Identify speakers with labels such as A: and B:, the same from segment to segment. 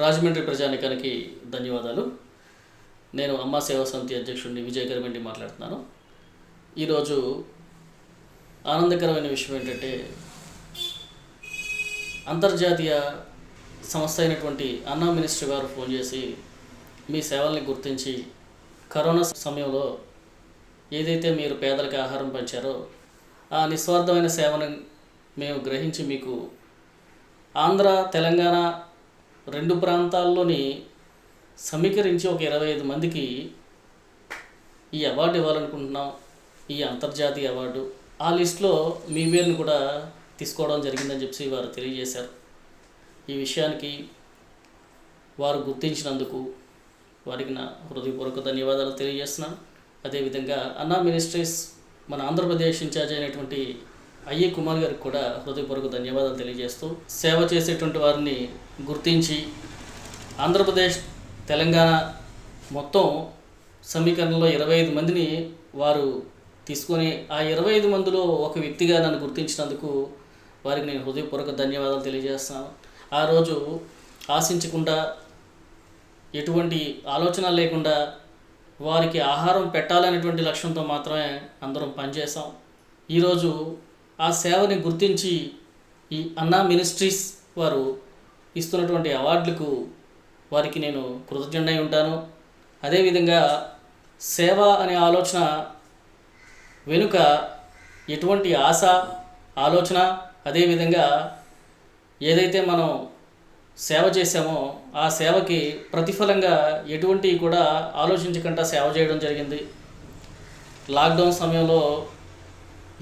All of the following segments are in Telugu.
A: రాజమండ్రి ప్రజానికానికి ధన్యవాదాలు. నేను అమ్మా సేవా సమితి అధ్యక్షుడిని విజయ్ గరిమెండి మాట్లాడుతున్నాను. ఈరోజు ఆనందకరమైన విషయం ఏంటంటే అంతర్జాతీయ సంస్థ అయినటువంటి అన్నా మినిస్టర్ గారు ఫోన్ చేసి మీ సేవల్ని గుర్తించి కరోనా సమయంలో ఏదైతే మీరు పేదలకు ఆహారం పంచారో ఆ నిస్వార్థమైన సేవను మేము గ్రహించి మీకు ఆంధ్ర తెలంగాణ రెండు ప్రాంతాల్లోని సమీకరించి ఒక ఇరవై ఐదు మందికి ఈ అవార్డు ఇవ్వాలనుకుంటున్నాం. ఈ అంతర్జాతీయ అవార్డు. ఆ లిస్టులో మీ పేరును కూడా తీసుకోవడం జరిగిందని చెప్పి వారు తెలియజేశారు. ఈ విషయానికి వారు గుర్తించినందుకు వారికి నా హృదయపూర్వక ధన్యవాదాలు తెలియజేస్తున్నాను. అదేవిధంగా అన్నా మినిస్ట్రీస్ మన ఆంధ్రప్రదేశ్ ఇన్ఛార్జ్ అయినటువంటి అయ్యే కుమార్ గారికి కూడా హృదయపూర్వక ధన్యవాదాలు తెలియజేస్తూ సేవ చేసేటువంటి వారిని గుర్తించి ఆంధ్రప్రదేశ్ తెలంగాణ మొత్తం సమీకరణలో ఇరవై ఐదు మందిని వారు తీసుకొని ఆ ఇరవై ఐదు మందిలో ఒక వ్యక్తిగా నన్ను గుర్తించినందుకు వారికి నేను హృదయపూర్వక ధన్యవాదాలు తెలియజేస్తాను ఆ రోజు ఆశించకుండా ఎటువంటి ఆలోచన లేకుండా వారికి ఆహారం పెట్టాలనేటువంటి లక్ష్యంతో మాత్రమే అందరం పనిచేసాం ఈరోజు ఆ సేవని గుర్తించి ఈ అన్నా మినిస్ట్రీస్ వారు ఇస్తున్నటువంటి అవార్డులకు వారికి నేను కృతజ్ఞుడై ఉంటాను. అదేవిధంగా సేవ అనే ఆలోచన వెనుక ఎటువంటి ఆశ ఆలోచన అదేవిధంగా ఏదైతే మనం సేవ చేశామో ఆ సేవకి ప్రతిఫలంగా ఎటువంటి కూడా ఆలోచించకుండా సేవ చేయడం జరిగింది. లాక్డౌన్ సమయంలో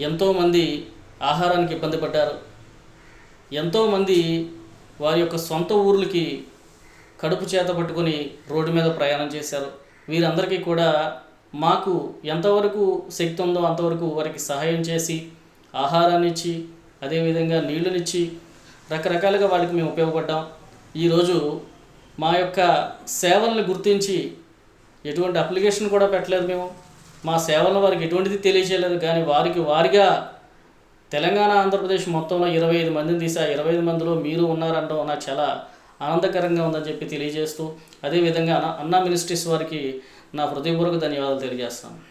A: ఎంతోమంది ఆహారానికి ఇబ్బంది పడ్డారు. ఎంతోమంది వారి యొక్క సొంత ఊర్లకి కడుపు చేత పట్టుకొని రోడ్డు మీద ప్రయాణం చేశారు. వీరందరికీ కూడా మాకు ఎంతవరకు శక్తి ఉందో అంతవరకు వారికి సహాయం చేసి ఆహారాన్ని ఇచ్చి అదేవిధంగా నీళ్ళనిచ్చి రకరకాలుగా వాళ్ళకి మేము ఉపయోగపడ్డాం. ఈరోజు మా యొక్క సేవలను గుర్తించి ఎటువంటి అప్లికేషన్ కూడా పెట్టలేదు మేము. మా సేవలను వారికి ఎటువంటిది తెలియజేయలేదు కానీ వారికి వారిగా తెలంగాణ ఆంధ్రప్రదేశ్ మొత్తంలో ఇరవై ఐదు మందిని తీసి. ఆ ఇరవై ఐదు మందిలో మీరు ఉన్నారంటూ నాకు చాలా ఆనందకరంగా ఉందని చెప్పి తెలియజేస్తూ అదేవిధంగా అన్నా మినిస్ట్రీస్ వారికి నా హృదయపూర్వక ధన్యవాదాలు తెలియజేస్తాను.